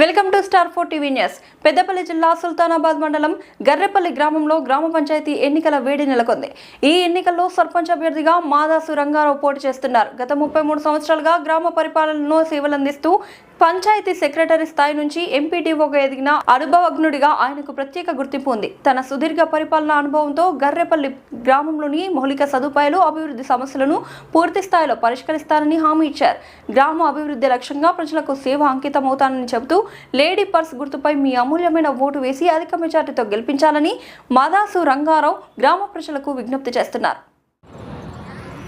Welcome to star four TV news. Peddapalli జిల్లా సుల్తానాబాద్ మండలం గర్రెపల్లి గ్రామంలో గ్రామ పంచాయతీ ఎన్నికల వేడి నెలకొంది. ఈ ఎన్నికల్లో సర్పంచ్ అభ్యర్థిగా మాదాసు రంగారావు పోటీ చేస్తున్నారు. గత ముప్పై మూడు సంవత్సరాలుగా గ్రామ పరిపాలనలో సేవలందిస్తూ పంచాయతీ సెక్రటరీ స్థాయి నుంచి ఎంపీడీఓగా ఎదిగిన అనుభవజ్ఞుడిగా ఆయనకు ప్రత్యేక గుర్తింపు ఉంది. తన సుదీర్ఘ పరిపాలన అనుభవంతో గర్రెపల్లి గ్రామంలోని మౌలిక సదుపాయాలు అభివృద్ధి సమస్యలను పూర్తి స్థాయిలో పరిష్కరిస్తానని హామీ ఇచ్చారు. గ్రామ అభివృద్ధి లక్ష్యంగా ప్రజలకు సేవ అంకితమవుతానని చెబుతూ లేడీ పర్స్ గుర్తుపై మీ అమూల్యమైన ఓటు వేసి అధిక మెజార్టీతో గెలిపించాలని మాదాసు రంగారావు గ్రామ ప్రజలకు విజ్ఞప్తి చేస్తున్నారు.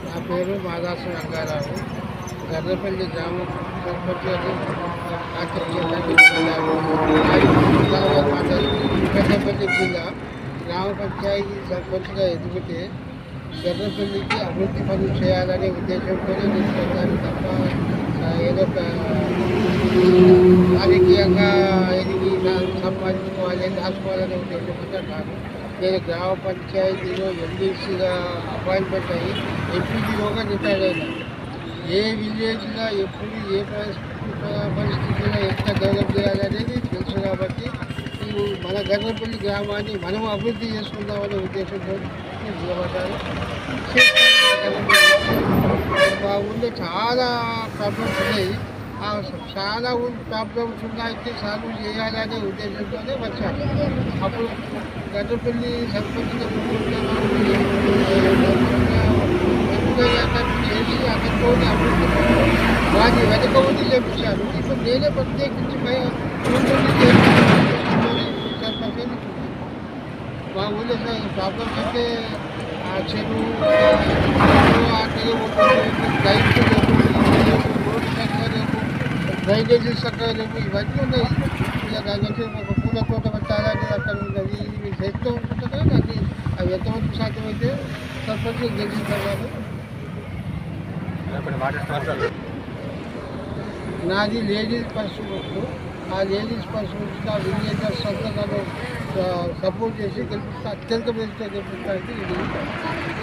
నా పేరు మాదాసు రంగారావు. గర్రపల్లి గ్రామం పెద్దపల్లి జిల్లా గ్రామ పంచాయతీ సర్పంచ్గా ఎదిగితే గర్రపల్లికి అభివృద్ధి పనులు చేయాలనే ఉద్దేశంతో తీసుకెళ్తాను తప్ప ఏదో రాజకీయంగా ఎదిగి సంపాదించుకోవాలి దాచుకోవాలనే ఉద్దేశంతో కాదు. నేను గ్రామ పంచాయతీలో ఎంబీసీగా అపాయింట్మెంట్ అయ్యి ఎంపీసీలోగా రిటైర్ అయినా. ఏ విలేజ్లో ఎప్పుడు ఏ పరిస్థితి పరిస్థితిలో ఎంత డెవలప్ చేయాలనేది తెలుసు కాబట్టి మన గర్రపల్లి గ్రామాన్ని మనం అభివృద్ధి చేసుకుందామనే ఉద్దేశంతో నిలబడ్డాను మా ఊళ్ళో చాలా ప్రాబ్లమ్స్ ఉన్నాయి. ఆ చాలా ప్రాబ్లమ్స్ ఉన్నాయంటే సాల్వ్ చేయాలనే ఉద్దేశంతోనే వచ్చాను అప్పుడు గడ్డపల్లి సర్పంచ్ చేసి కోసం నేనే ప్రత్యేకించి మా ఊళ్ళో ప్రాబ్లం అయితే ఆ చెరువు ఆ చెరువు లైట్లు లేవు చక్కగా లేవు డ్రైనేజీ చక్కగా లేవు ఇవన్నీ ఉన్నాయి. ఇక దాని వచ్చి ఒక పూల తోట పెట్టాలని అక్కడ ఉన్నది. ఇవి చేస్తూ ఉంటుందా? అది అవి ఎంతవరకు సాధ్యమైతే సర్పంచ్ గెలిచిన తర్వాత నాది లేడీస్ పర్స్ బుక్. ఆ లేడీస్ పర్స్ బుక్ ఆ విలేజర్స్ అంతా నన్ను సపోర్ట్ చేసి గెలిపిస్తా అత్యంత మెజార్టీతో గెలిపిస్తానికి